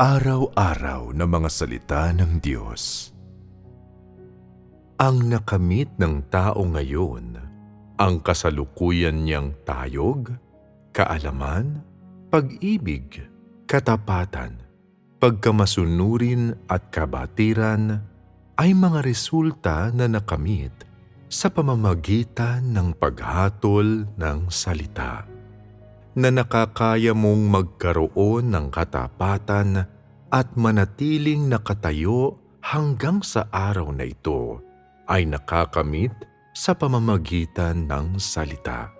Araw-araw na mga salita ng Diyos. Ang nakamit ng tao ngayon, ang kasalukuyan niyang tayog, kaalaman, pag-ibig, katapatan, pagkamasunurin at kabatiran ay mga resulta na nakamit sa pamamagitan ng paghatol ng salita na nakakaya mong magkaroon ng katapatan at manatiling nakatayo hanggang sa araw na ito ay nakakamit sa pamamagitan ng salita.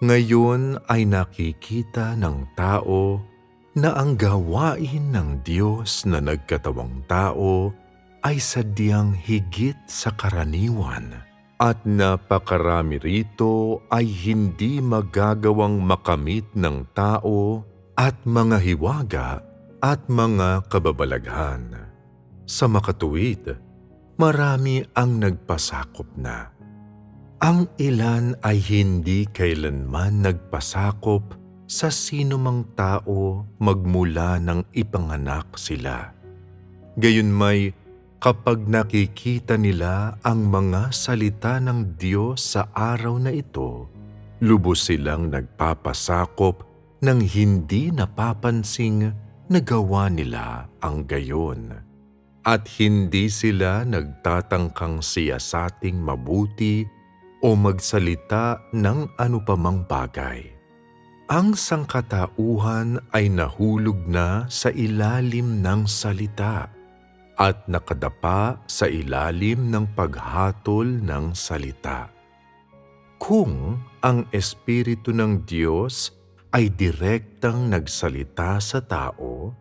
Ngayon ay nakikita ng tao na ang gawain ng Diyos na nagkatawang tao ay sadyang higit sa karaniwan at napakarami rito ay hindi magagawang makamit ng tao at mga hiwaga at mga kababalaghan. Sa makatuwid, marami ang nagpasakop na. Ang ilan ay hindi kailanman nagpasakop sa sino mang tao magmula ng ipanganak sila. Gayon may kapag nakikita nila ang mga salita ng Diyos sa araw na ito, lubos silang nagpapasakop ng hindi napapansing nagawa nila ang gayon. At hindi sila nagtatangkang siyasating mabuti o magsalita ng anupamang bagay. Ang sangkatauhan ay nahulog na sa ilalim ng salita at nakadapa sa ilalim ng paghatol ng salita. Kung ang Espiritu ng Diyos ay direktang nagsalita sa tao,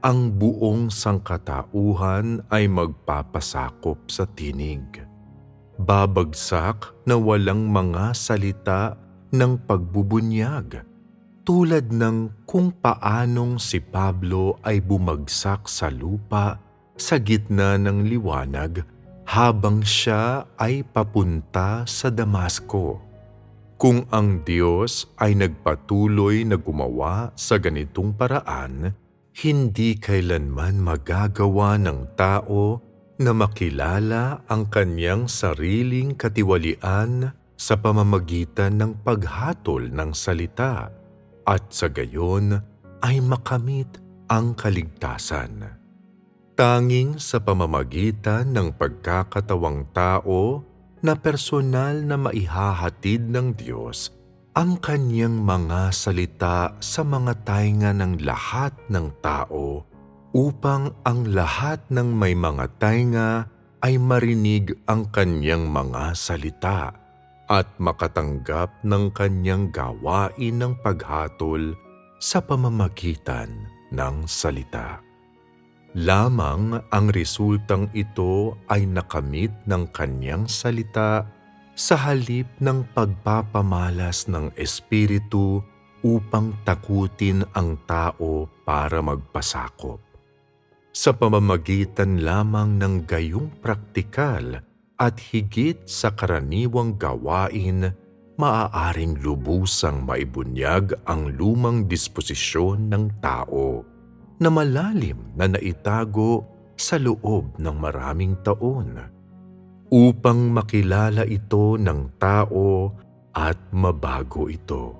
ang buong sangkatauhan ay magpapasakop sa tinig. Babagsak na walang mga salita ng pagbubunyag, tulad ng kung paanong si Pablo ay bumagsak sa lupa sa gitna ng liwanag habang siya ay papunta sa Damasco. Kung ang Diyos ay nagpatuloy na gumawa sa ganitong paraan, hindi kailanman magagawa ng tao na makilala ang kanyang sariling katiwalian sa pamamagitan ng paghatol ng salita at sa gayon ay makamit ang kaligtasan tanging sa pamamagitan ng pagkakatawang tao na personal na maihahatid ng Diyos ang kanyang mga salita sa mga tainga ng lahat ng tao upang ang lahat ng may mga tainga ay marinig ang kanyang mga salita at makatanggap ng kanyang gawain ng paghatol sa pamamagitan ng salita. Lamang ang resultang ito ay nakamit ng kanyang salita sa halip ng pagpapamalas ng Espiritu upang takutin ang tao para magpasakop. Sa pamamagitan lamang ng gayong praktikal at higit sa karaniwang gawain, maaaring lubusang maibunyag ang lumang disposisyon ng tao na malalim na naitago sa loob ng maraming taon upang makilala ito ng tao at mabago ito.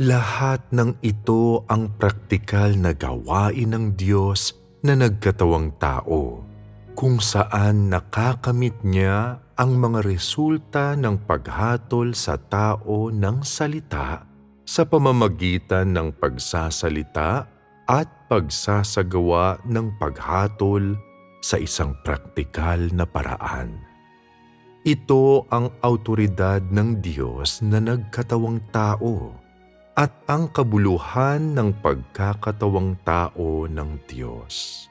Lahat ng ito ang praktikal na gawain ng Diyos na nagkatawang tao kung saan nakakamit niya ang mga resulta ng paghatol sa tao ng salita sa pamamagitan ng pagsasalita at pagsasagawa ng paghatol sa isang praktikal na paraan. Ito ang autoridad ng Diyos na nagkatawang tao at ang kabuluhan ng pagkakatawang tao ng Diyos.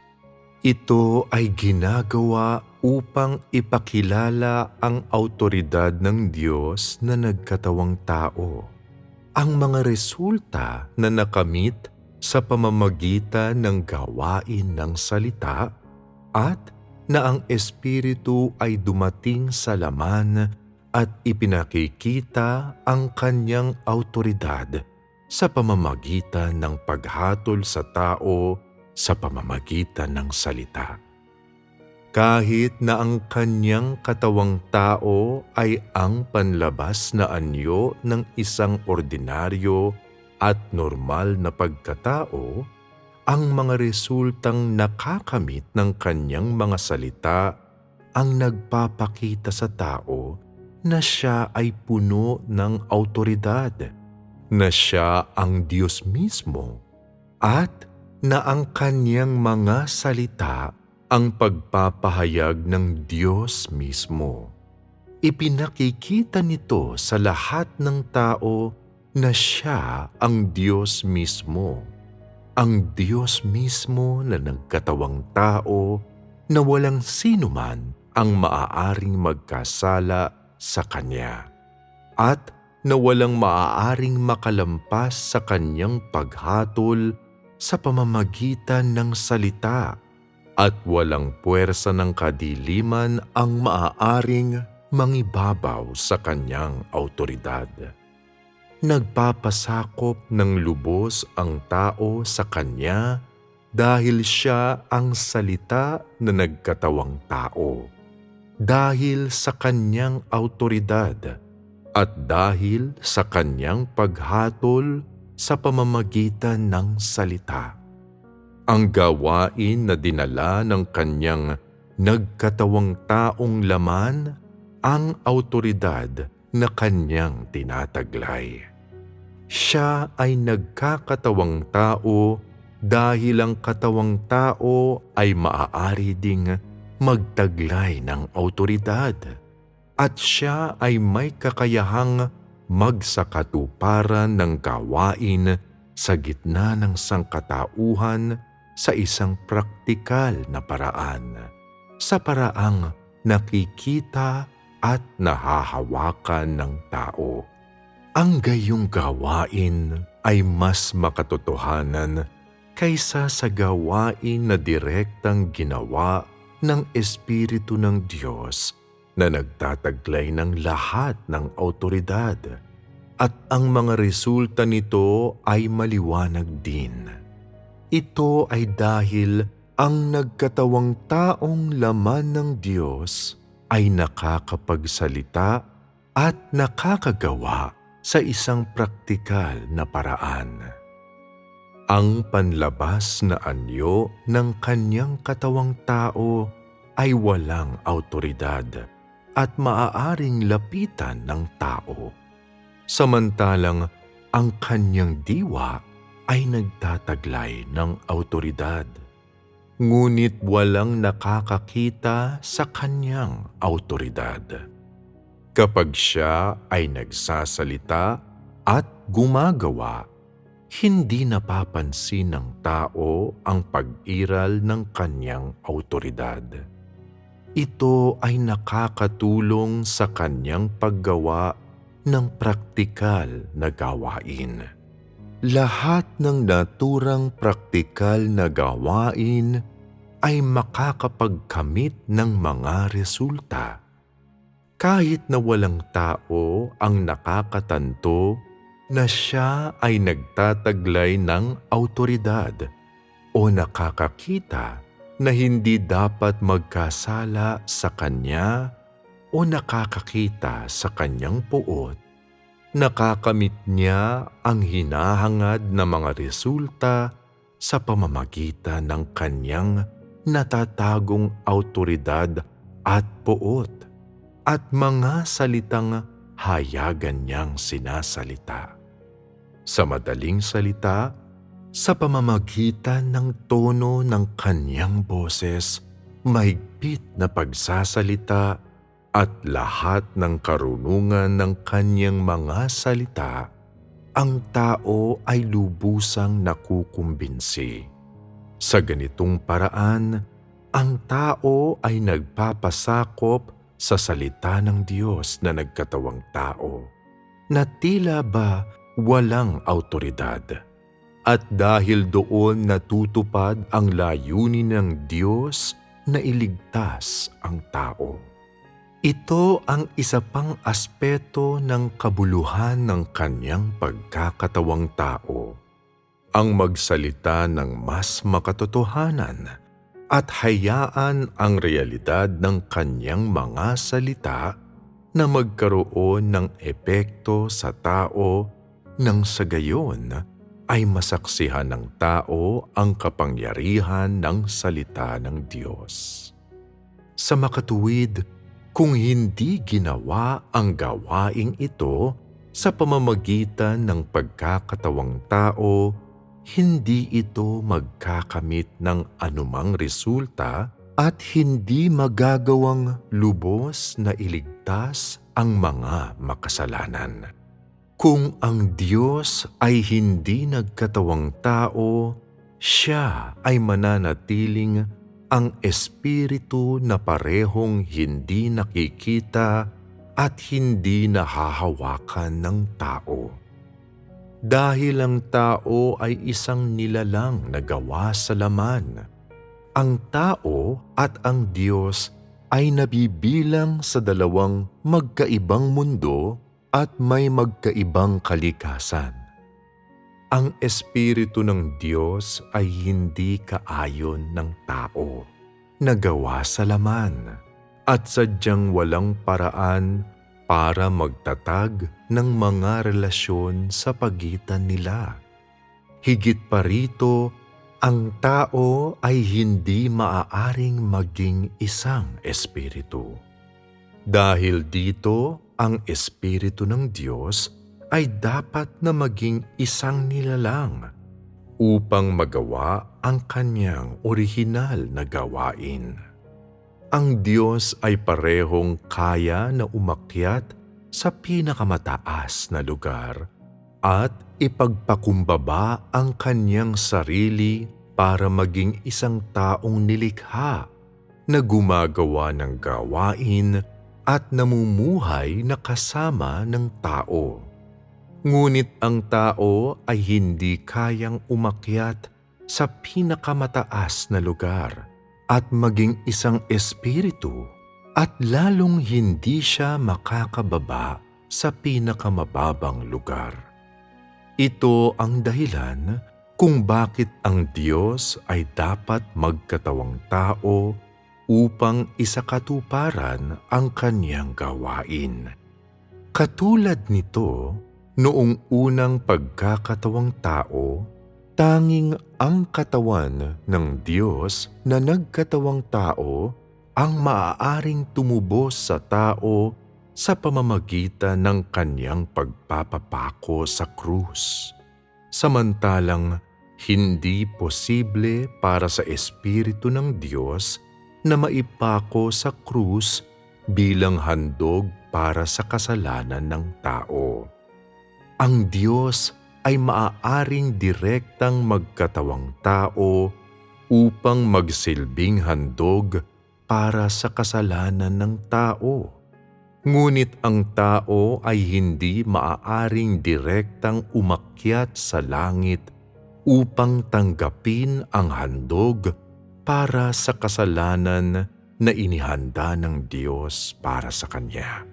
Ito ay ginagawa upang ipakilala ang autoridad ng Diyos na nagkatawang tao. Ang mga resulta na nakamit sa pamamagitan ng gawain ng salita at na ang Espiritu ay dumating sa laman at ipinakikita ang kanyang autoridad sa pamamagitan ng paghatol sa tao sa pamamagitan ng salita. Kahit na ang kanyang katawang tao ay ang panlabas na anyo ng isang ordinaryo at normal na pagkatao, ang mga resultang nakakamit ng kanyang mga salita ang nagpapakita sa tao na siya ay puno ng autoridad, na siya ang Diyos mismo, at na ang kanyang mga salita ang pagpapahayag ng Diyos mismo. Ipinakikita nito sa lahat ng tao na siya ang Diyos mismo. Ang Diyos mismo na nagkatawang tao na walang sino man ang maaaring magkasala sa Kanya at na walang maaaring makalampas sa Kanyang paghatol sa pamamagitan ng salita at walang puwersa ng kadiliman ang maaaring mangibabaw sa Kanyang autoridad nagpapasakop ng lubos ang tao sa Kanya dahil siya ang salita na nagkatawang tao, dahil sa Kanyang autoridad at dahil sa Kanyang paghatol sa pamamagitan ng salita. Ang gawain na dinala ng Kanyang nagkatawang taong laman ang autoridad na kanyang tinataglay. Siya ay nagkakatawang tao dahil ang katawang tao ay maaari ding magtaglay ng autoridad at siya ay may kakayahang magsakatuparan ng gawain sa gitna ng sangkatauhan sa isang praktikal na paraan, sa paraang nakikita at nahahawakan ng tao. Ang gayong gawain ay mas makatotohanan kaysa sa gawain na direktang ginawa ng Espiritu ng Diyos na nagtataglay ng lahat ng autoridad at ang mga resulta nito ay maliwanag din. Ito ay dahil ang nagkatawang taong laman ng Diyos ay nakakapagsalita at nakakagawa sa isang praktikal na paraan. Ang panlabas na anyo ng kanyang katawang tao ay walang autoridad at maaaring lapitan ng tao. Samantalang ang kanyang diwa ay nagtataglay ng autoridad ngunit walang nakakakita sa kanyang autoridad. Kapag siya ay nagsasalita at gumagawa, hindi napapansin ng tao ang pag-iral ng kanyang autoridad. Ito ay nakakatulong sa kanyang paggawa ng praktikal na gawain lahat ng naturang praktikal na gawain ay makakapagkamit ng mga resulta. Kahit na walang tao ang nakakatanto na siya ay nagtataglay ng autoridad o nakakakita na hindi dapat magkasala sa kanya o nakakakita sa kanyang puot nakakamit niya ang hinahangad na mga resulta sa pamamagitan ng kanyang natatagong autoridad at puot at mga salitang hayagan niyang sinasalita. Sa madaling salita, sa pamamagitan ng tono ng kanyang boses, mahigpit na pagsasalita at lahat ng karunungan ng kanyang mga salita, ang tao ay lubusang nakukumbinsi. Sa ganitong paraan, ang tao ay nagpapasakop sa salita ng Diyos na nagkatawang tao, na tila ba walang autoridad. At dahil doon natutupad ang layunin ng Diyos na iligtas ang tao. Ito ang isa pang aspeto ng kabuluhan ng kanyang pagkakatawang tao. Ang magsalita ng mas makatotohanan at hayaan ang realidad ng kanyang mga salita na magkaroon ng epekto sa tao nang sa gayon ay masaksihan ng tao ang kapangyarihan ng salita ng Diyos. Sa makatuwid, kung hindi ginawa ang gawaing ito sa pamamagitan ng pagkakatawang tao, hindi ito magkakamit ng anumang resulta at hindi magagawang lubos na iligtas ang mga makasalanan. Kung ang Diyos ay hindi nagkatawang tao, siya ay mananatiling ang espiritu na parehong hindi nakikita at hindi nahahawakan ng tao. Dahil ang tao ay isang nilalang na gawa sa laman, ang tao at ang Diyos ay nabibilang sa dalawang magkaibang mundo at may magkaibang kalikasan. Ang Espiritu ng Diyos ay hindi kaayon ng tao, nagawa sa laman, at sadyang walang paraan para magtatag ng mga relasyon sa pagitan nila. Higit pa rito, ang tao ay hindi maaaring maging isang espiritu. Dahil dito, ang Espiritu ng Diyos ay dapat na maging isang nilalang upang magawa ang kanyang orihinal na gawain. Ang Diyos ay parehong kaya na umakyat sa pinakamataas na lugar at ipagpakumbaba ang kanyang sarili para maging isang taong nilikha na gumagawa ng gawain at namumuhay na kasama ng tao. Ngunit ang tao ay hindi kayang umakyat sa pinakamataas na lugar at maging isang espiritu at lalong hindi siya makakababa sa pinakamababang lugar. Ito ang dahilan kung bakit ang Diyos ay dapat magkatawang tao upang isakatuparan ang kanyang gawain. Katulad nito, noong unang pagkakatawang tao, tanging ang katawan ng Diyos na nagkatawang tao ang maaaring tumubos sa tao sa pamamagitan ng kanyang pagpapapako sa krus. Samantalang hindi posible para sa Espiritu ng Diyos na maipako sa krus bilang handog para sa kasalanan ng tao. Ang Diyos ay maaaring direktang magkatawang tao upang magsilbing handog para sa kasalanan ng tao. Ngunit ang tao ay hindi maaaring direktang umakyat sa langit upang tanggapin ang handog para sa kasalanan na inihanda ng Diyos para sa Kanya.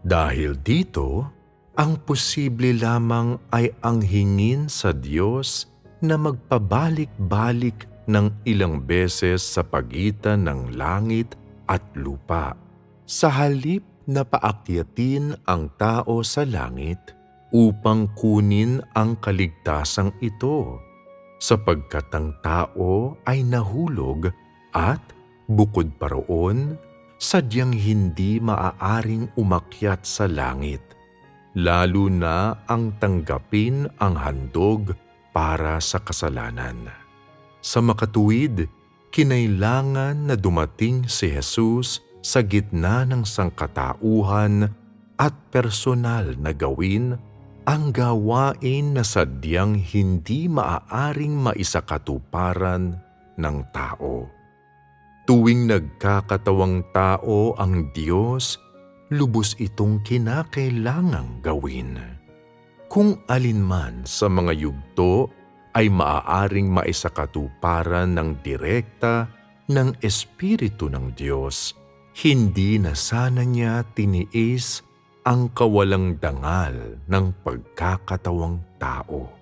Dahil dito, ang posible lamang ay ang hingin sa Diyos na magpabalik-balik ng ilang beses sa pagitan ng langit at lupa. Sa halip na paakyatin ang tao sa langit upang kunin ang kaligtasang ito sapagkat ang tao ay nahulog at bukod pa roon, sadyang hindi maaaring umakyat sa langit, lalo na ang tanggapin ang handog para sa kasalanan. Sa makatuwid, kinailangan na dumating si Jesus sa gitna ng sangkatauhan at personal na gawin ang gawain na sadyang hindi maaaring maisakatuparan ng tao. Tuwing nagkakatawang tao ang Diyos, lubos itong kinakailangang gawin. Kung alinman sa mga yugto ay maaaring maisakatuparan ng direkta ng Espiritu ng Diyos, hindi na sana niya tiniis ang kawalang dangal ng pagkakatawang tao.